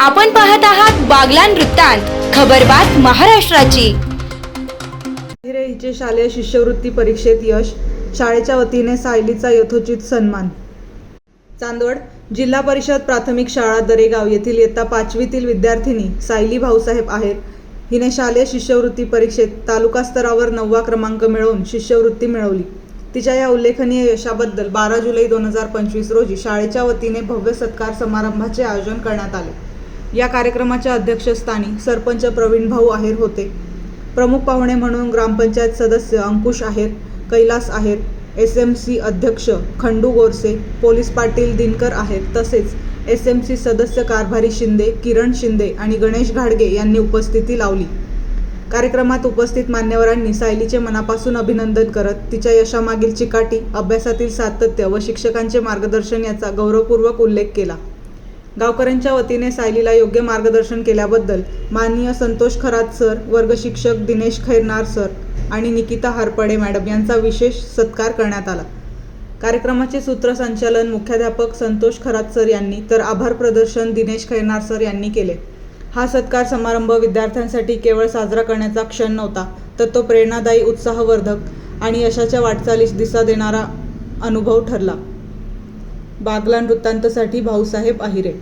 आपण पाहत आहात बागलान वृत्तांत खबरबात महाराष्ट्राची. हिरे हिचे शालेय शिष्यवृत्ती परीक्षेत यश शाळेच्या वतीने सायलीचा यथोचित सन्मान. चांदवड जिल्हा परिषद प्राथमिक शाळा दरेगाव येथील इयत्ता पाचवीतील विद्यार्थिनी सायली भाऊसाहेब आहेर हिने शालेय शिष्यवृत्ती परीक्षेत तालुका स्तरावर नववा क्रमांक मिळवून शिष्यवृत्ती मिळवली. तिच्या या उल्लेखनीय यशाबद्दल बारा जुलै दोन हजार पंचवीस रोजी शाळेच्या वतीने भव्य सत्कार समारंभाचे आयोजन करण्यात आले. या कार्यक्रमाच्या अध्यक्षस्थानी सरपंच प्रवीण भाऊ आहेर होते. प्रमुख पाहुणे म्हणून ग्रामपंचायत सदस्य Ankush Aher Kailas Aher S M C अध्यक्ष खंडू गोरसे पोलीस पाटील दिनकर आहेर तसेच एस एम सी सदस्य कारभारी शिंदे किरण शिंदे आणि गणेश घाडगे यांनी उपस्थिती लावली. कार्यक्रमात उपस्थित मान्यवरांनी सायलीचे मनापासून अभिनंदन करत तिच्या यशामागील चिकाटी अभ्यासातील सातत्य व शिक्षकांचे मार्गदर्शन याचा गौरवपूर्वक उल्लेख केला. गावकऱ्यांच्या वतीने सायलीला योग्य मार्गदर्शन केल्याबद्दल माननीय संतोष खरात सर वर्गशिक्षक दिनेश खैरनार सर आणि निकिता हारपडे मॅडम यांचा विशेष सत्कार करण्यात आला. कार्यक्रमाचे सूत्रसंचालन मुख्याध्यापक संतोष खरात सर यांनी तर आभार प्रदर्शन दिनेश खैरनार सर यांनी केले. हा सत्कार समारंभ विद्यार्थ्यांसाठी केवळ साजरा करण्याचा क्षण नव्हता तर तो प्रेरणादायी उत्साहवर्धक आणि यशाच्या वाटचालीस दिशा देणारा अनुभव ठरला. बागला वृत्तांतसाठी भाऊसाहेब आहिरे